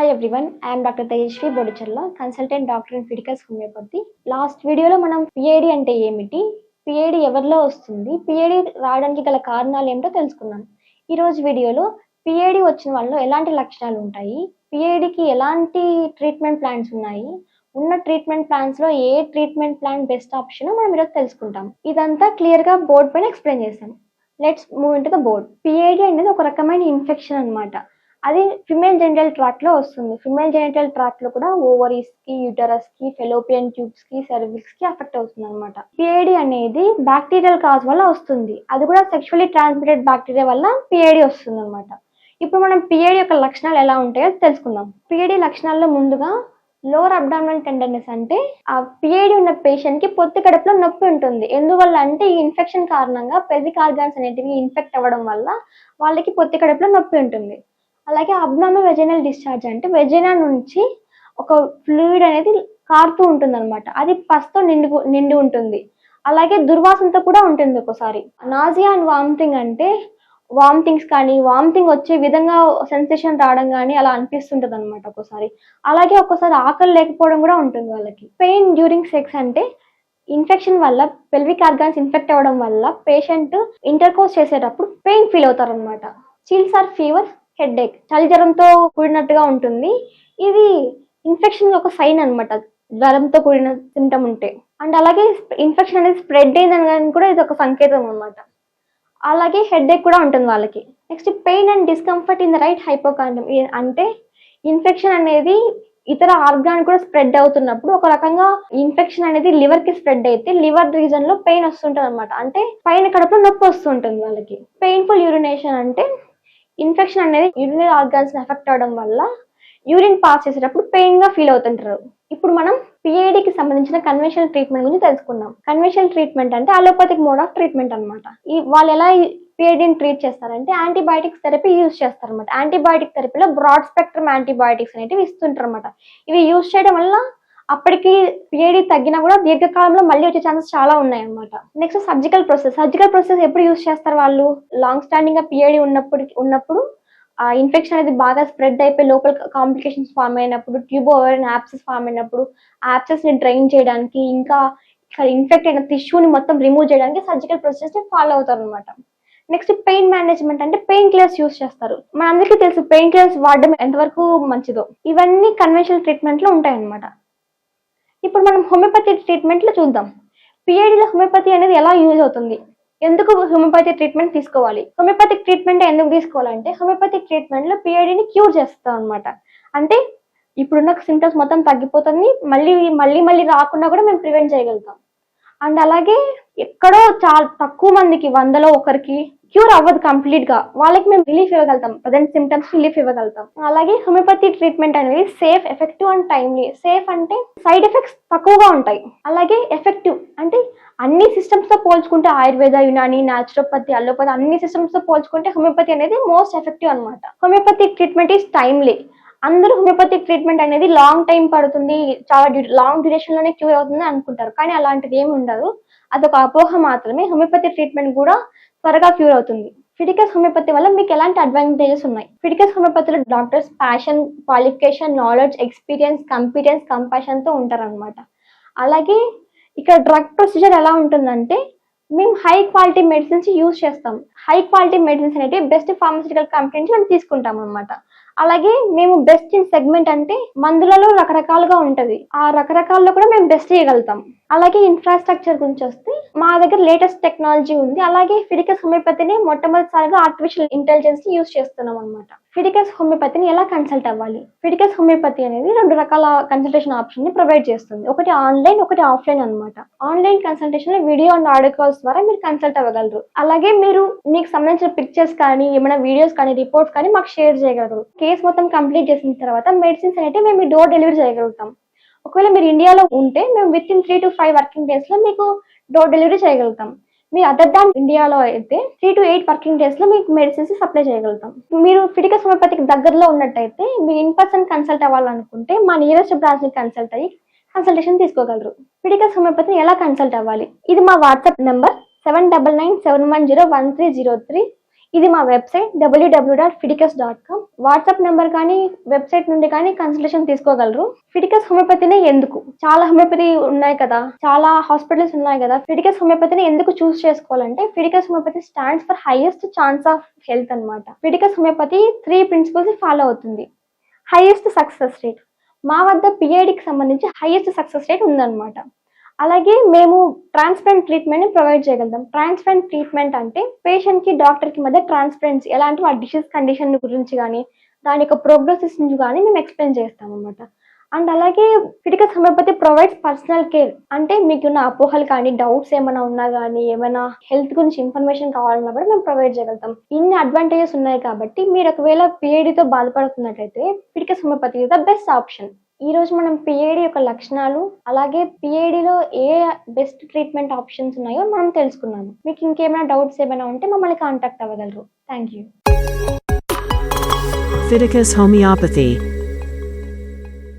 Hi everyone I'm doctor Tejaswi Bodicherla consultant doctor in Fiticus homeopathy last వీడియోలో మనం పిఏడి అంటే ఏమిటి? పిఏడి ఎవరిలో వస్తుంది? పిఏడి రావడానికి గల కారణాలు ఏమిటో తెలుసుకున్నాం ఈరోజు వీడియోలో పిఏడి వచ్చిన వాళ్ళలో ఎలాంటి లక్షణాలు ఉంటాయి? పిఏడికి ఎలాంటి ట్రీట్మెంట్ ప్లాన్స్ ఉన్నాయి? ఉన్న ట్రీట్మెంట్ ప్లాన్స్లో ఏ ట్రీట్మెంట్ ప్లాన్ బెస్ట్ ఆప్షన్ మనం ఈరోజు తెలుసుకుంటాం. ఇదంతా క్లియర్గా బోర్డ్ పైన ఎక్స్ప్లెయిన్ చేశాం. Let's move into the board PID అనేది ఒక రకమైన ఇన్ఫెక్షన్ అనమాట అది ఫిమేల్ జెనిటల్ ట్రాక్లో వస్తుంది. ఫిమేల్ జెనిటల్ ట్రాక్లో కూడా ఓవరీస్కి యూటరస్కి ఫెలోపియన్ ట్యూబ్స్కి సెర్విక్స్కి అఫెక్ట్ అవుతుంది అనమాట పిఐడి అనేది బ్యాక్టీరియల్ కాజ్ వల్ల వస్తుంది. అది కూడా సెక్షువలీ ట్రాన్స్మిటెడ్ బ్యాక్టీరియా వల్ల పిఐడి వస్తుంది అనమాట ఇప్పుడు మనం పిఐడి యొక్క లక్షణాలు ఎలా ఉంటాయో తెలుసుకుందాం. పిఐడి లక్షణాల్లో ముందుగా లోవర్ అబ్డామినల్ టెండర్నెస్ అంటే ఆ పిఐడి ఉన్న పేషెంట్కి పొత్తి కడుపులో నొప్పి ఉంటుంది. ఎందువల్ల అంటే ఈ ఇన్ఫెక్షన్ కారణంగా పెల్విక్ ఆర్గాన్స్ అనేటివి ఇన్ఫెక్ట్ అవ్వడం వల్ల వాళ్ళకి పొత్తి కడుపులో నొప్పి ఉంటుంది. అలాగే అబ్నామల్ వెజైనల్ డిశ్చార్జ్ అంటే వెజైనా నుంచి ఒక ఫ్లూయిడ్ అనేది కారుతూ ఉంటుంది అనమాట అది పస్తో నిండి నిండి ఉంటుంది. అలాగే దుర్వాసనతో కూడా ఉంటుంది ఒక్కోసారి. నాజియా అండ్ వామిటింగ్ అంటే వామిటింగ్స్ కానీ వామిటింగ్ వచ్చే విధంగా సెన్సేషన్ రావడం కానీ అలా అనిపిస్తుంటుంది అనమాట ఒక్కోసారి. అలాగే ఒక్కోసారి ఆకలి లేకపోవడం కూడా ఉంటుంది వాళ్ళకి. పెయిన్ డ్యూరింగ్ సెక్స్ అంటే ఇన్ఫెక్షన్ వల్ల పెల్విక్ ఆర్గాన్స్ ఇన్ఫెక్ట్ అవ్వడం వల్ల పేషెంట్ ఇంటర్కోర్స్ చేసేటప్పుడు పెయిన్ ఫీల్ అవుతారు అనమాట చిల్స్ ఆర్ ఫీవర్ హెడ్ఏక్. చలి జ్వరంతో కూడినట్టుగా ఉంటుంది. ఇది ఇన్ఫెక్షన్ ఒక సైన్ అన్నమాట. జ్వరంతో కూడిన సిమ్టమ్ ఉంటే. అండ్ అలాగే ఇన్ఫెక్షన్ అనేది స్ప్రెడ్ అయిందని కూడా ఇది ఒక సంకేతం అనమాట అలాగే హెడ్ఏక్ కూడా ఉంటుంది వాళ్ళకి. Next pain and discomfort in the right hypochondrium అంటే ఇన్ఫెక్షన్ అనేది ఇతర ఆర్గాన్ కూడా స్ప్రెడ్ అవుతున్నప్పుడు ఒక రకంగా ఇన్ఫెక్షన్ అనేది లివర్కి స్ప్రెడ్ అయితే లివర్ రీజన్లో పెయిన్ వస్తుంటది అనమాట అంటే పైన కడుపులో నొప్పి వస్తుంటుంది వాళ్ళకి. పెయిన్ఫుల్ యూరినేషన్ అంటే ఇన్ఫెక్షన్ అనేది యూరినరీ ఆర్గాన్స్ ఎఫెక్ట్ అవడం వల్ల యూరిన్ పాస్ చేసేటప్పుడు పెయిన్గా ఫీల్ అవుతుంటారు. ఇప్పుడు మనం పిఐడికి సంబంధించిన కన్వెన్షనల్ ట్రీట్మెంట్ గురించి తెలుసుకుందాం. కన్వెన్షనల్ ట్రీట్మెంట్ అంటే అలోపతిక్ మోడ్ ఆఫ్ ట్రీట్మెంట్ అనమాట ఈ వాళ్ళు ఎలా పిఐడిని ట్రీట్ చేస్తారంటే యాంటీబయాటిక్స్ థెరపీ యూజ్ చేస్తారనమాట యాంటీబయాటిక్ థెరపీలో బ్రాడ్ స్పెక్ట్రమ్ యాంటీబయాటిక్స్ అనేవి ఇస్తుంటారు అనమాట ఇవి యూజ్ చేయడం వల్ల అప్పటికి పిఐడి తగ్గినా కూడా దీర్ఘకాలంలో మళ్ళీ వచ్చే ఛాన్సెస్ చాలా ఉన్నాయి అనమాట next surgical process surgical process ఎప్పుడు యూజ్ చేస్తారు వాళ్ళు? లాంగ్ స్టాండింగ్గా పిఐడి ఉన్నప్పుడు ఉన్నప్పుడు ఆ ఇన్ఫెక్షన్ అనేది బాగా స్ప్రెడ్ అయిపోయి లోపల కాంప్లికేషన్స్ ఫామ్ అయినప్పుడు ట్యూబో ఓవరైన్ యాప్సెస్ ఫామ్ అయినప్పుడు యాప్సెస్ని డ్రైన్ చేయడానికి ఇంకా ఇక్కడ ఇన్ఫెక్ట్ అయిన టిష్యూని మొత్తం రిమూవ్ చేయడానికి సర్జికల్ ప్రాసెస్ని ఫాలో అవుతారు అనమాట నెక్స్ట్ పెయిన్ మేనేజ్మెంట్ అంటే పెయిన్ కిల్లర్స్ యూస్ చేస్తారు. మనందరికీ తెలుసు పెయిన్ కిల్లర్స్ వాడడం ఎంతవరకు మంచిదో. ఇవన్నీ కన్వెన్షనల్ ట్రీట్మెంట్లో ఉంటాయన్నమాట. ఇప్పుడు మనం హోమియోపతి ట్రీట్మెంట్లో చూద్దాం. పిఐడిలో హోమియోపతి అనేది ఎలా యూజ్ అవుతుంది? ఎందుకు హోమియోపతి ట్రీట్మెంట్ తీసుకోవాలి? హోమియోపతిక్ ట్రీట్మెంట్ ఎందుకు తీసుకోవాలంటే హోమియోపతిక్ ట్రీట్మెంట్లో పిఐడిని క్యూర్ చేస్తాం అనమాట అంటే ఇప్పుడున్న సింటమ్స్ మొత్తం తగ్గిపోతుంది మళ్ళీ మళ్ళీ మళ్ళీ రాకుండా కూడా మేము ప్రివెంట్ చేయగలుగుతాం. అండ్ అలాగే ఎక్కడో చాలా తక్కువ మందికి వందలో ఒకరికి క్యూర్ అవ్వదు కంప్లీట్గా వాళ్ళకి మేము రిలీఫ్ ఇవ్వగలుగుతాం. ప్రజెంట్ సిమ్టమ్స్ రిలీఫ్ ఇవ్వగలుగుతాం. అలాగే హోమియోపతి ట్రీట్మెంట్ అనేది safe effective and timely safe అంటే సైడ్ ఎఫెక్ట్స్ తక్కువగా ఉంటాయి. అలాగే ఎఫెక్టివ్ అంటే అన్ని సిస్టమ్స్తో పోల్చుకుంటే ఆయుర్వేద యునాని న్యాచురోపతి అల్లోపతి అన్ని సిస్టమ్స్తో పోల్చుకుంటే హోమియోపతి అనేది మోస్ట్ ఎఫెక్టివ్ అనమాట హోమియోపతి ట్రీట్మెంట్ ఈస్ టైమ్లీ అందరూ హోమియోపతిక్ ట్రీట్మెంట్ అనేది లాంగ్ టైం పడుతుంది చాలా లాంగ్ డ్యూరేషన్లోనే క్యూర్ అవుతుంది అనుకుంటారు. కానీ అలాంటిది ఏమి ఉండదు. అదొక అపోహ మాత్రమే. హోమియోపతి ట్రీట్మెంట్ కూడా త్వరగా క్యూర్ అవుతుంది. ఫిడికస్ హోమియోపతి వల్ల మీకు ఎలాంటి అడ్వాంటేజెస్ ఉన్నాయి? ఫిడికస్ హోమియోపతిలో doctors passion qualification knowledge experience competence కంపాషన్తో అలాగే ఇక్కడ డ్రగ్ ప్రొసీజర్ ఎలా ఉంటుందంటే మేము హై క్వాలిటీ మెడిసిన్స్ యూజ్ చేస్తాం. హై క్వాలిటీ మెడిసిన్స్ అనేవి బెస్ట్ ఫార్మసిటికల్ కంపెనీ నుంచి మేము తీసుకుంటాం అనమాట అలాగే మేము బెస్ట్ ఇన్ సెగ్మెంట్ అంటే మందులలో రకరకాలుగా ఉంటది. ఆ రకరకాల్లో కూడా మేము బెస్ట్ చేయగలుగుతాం. అలాగే ఇన్ఫ్రాస్ట్రక్చర్ గురించి వస్తే మా దగ్గర లేటెస్ట్ టెక్నాలజీ ఉంది. అలాగే ఫిడికస్ హోమియోపతిని మొట్టమొదటిసారిగా ఆర్టిఫిషియల్ ఇంటెలిజెన్స్ యూస్ చేస్తున్నాం అనమాట ఫిడికస్ హోమియోపతిని ఎలా కన్సల్ట్ అవ్వాలి? ఫిడికస్ హోమియోపతి అనేది రెండు రకాల కన్సల్టేషన్ ఆప్షన్ని ప్రొవైడ్ చేస్తుంది. ఒకటి ఆన్లైన్ ఒకటి ఆఫ్లైన్ అనమాట online consultation video and audio calls ద్వారా మీరు కన్సల్ట్ అవ్వగలరు. అలాగే మీరు మీకు సంబంధించిన పిక్చర్స్ కానీ ఏమైనా వీడియోస్ కానీ రిపోర్ట్స్ కానీ మాకు షేర్ చేయగలరు. కేసు మొత్తం కంప్లీట్ చేసిన తర్వాత మెడిసిన్స్ అనేవి మేము డోర్ డెలివరీ చేయగలుగుతాం. ఒకవేళ మీరు ఇండియాలో ఉంటే మేము within three to five working డేస్లో మీకు డోర్ డెలివరీ చేయగలుగుతాం. మీ అదర్ దాన్ ఇండియాలో అయితే త్రీ టు ఎయిట్ వర్కింగ్ డేస్లో మీకు మెడిసిన్స్ సప్లై చేయగలుగుతాం. మీరు ఫిడికస్ హోమియోపతికి దగ్గరలో ఉన్నట్టయితే మీరు ఇన్ పర్సన్ కన్సల్ట్ అవ్వాలనుకుంటే మా నియరెస్ట్ బ్రాంచ్ని కన్సల్ట్ అయ్యి కన్సల్టేషన్ తీసుకోగలరు. ఫిడికస్ హోమియోపతిని ఎలా కన్సల్ట్ అవ్వాలి? ఇది మా WhatsApp number seven double nine seven one zero one three zero three ఇది మా website W W dot Fiticus dot com WhatsApp number కానీ వెబ్సైట్ నుండి కానీ కన్సల్టేషన్ తీసుకోగలరు. ఫిడికస్ హోమియోపతినే ఎందుకు? చాలా హోమియోపతి ఉన్నాయి కదా. చాలా హాస్పిటల్స్ ఉన్నాయి కదా. ఫిడికస్ హోమియోపతిని ఎందుకు చూస్ చేసుకోవాలంటే Fiticus homeopathy stands for highest chance of health అన్నమాట. Fiticus homeopathy three principles follow అవుతుంది. హైయెస్ట్ సక్సెస్ రేట్ మా వద్ద పిఐడికి సంబంధించి హైయెస్ట్ సక్సెస్ రేట్ ఉందన్నమాట. అలాగే మేము ట్రాన్స్పరెంట్ ట్రీట్మెంట్ని ప్రొవైడ్ చేయగలుగుతాం. ట్రాన్స్పరెంట్ ట్రీట్మెంట్ అంటే పేషెంట్కి డాక్టర్కి మధ్య ట్రాన్స్పరెన్సీ ఎలాంటి వాళ్ళ డిసీజ్ కండిషన్ గురించి కానీ దాని యొక్క ప్రోగ్రెసెస్ నుంచి కానీ మేము ఎక్స్ప్లెయిన్ చేస్తాం అనమాట అండ్ అలాగే క్రిటికల్ సమయపతి ప్రొవైడ్స్ పర్సనల్ కేర్ అంటే మీకున్న అపోహలు కానీ డౌట్స్ ఏమైనా ఉన్నా కానీ ఏమైనా హెల్త్ గురించి ఇన్ఫర్మేషన్ కావాలన్నా కూడా మేము ప్రొవైడ్ చేయగలుగుతాం. ఇన్ని అడ్వాంటేజెస్ ఉన్నాయి కాబట్టి మీరు ఒకవేళ పిఏడితో బాధపడుతున్నట్లయితే క్రిటికల్ సమయపతి ద బెస్ట్ ఆప్షన్ ఈరోజు మనం పిఏడి యొక్క లక్షణాలు అలాగే పిఏడిలో ఏ బెస్ట్ ట్రీట్మెంట్ ఆప్షన్స్ ఉన్నాయో మనం తెలుసుకున్నాము. మీకు ఇంకేమైనా డౌట్స్ ఏమైనా ఉంటే మమ్మల్ని contact అవ్వగలరు. Thank you Fiticus Homeopathy.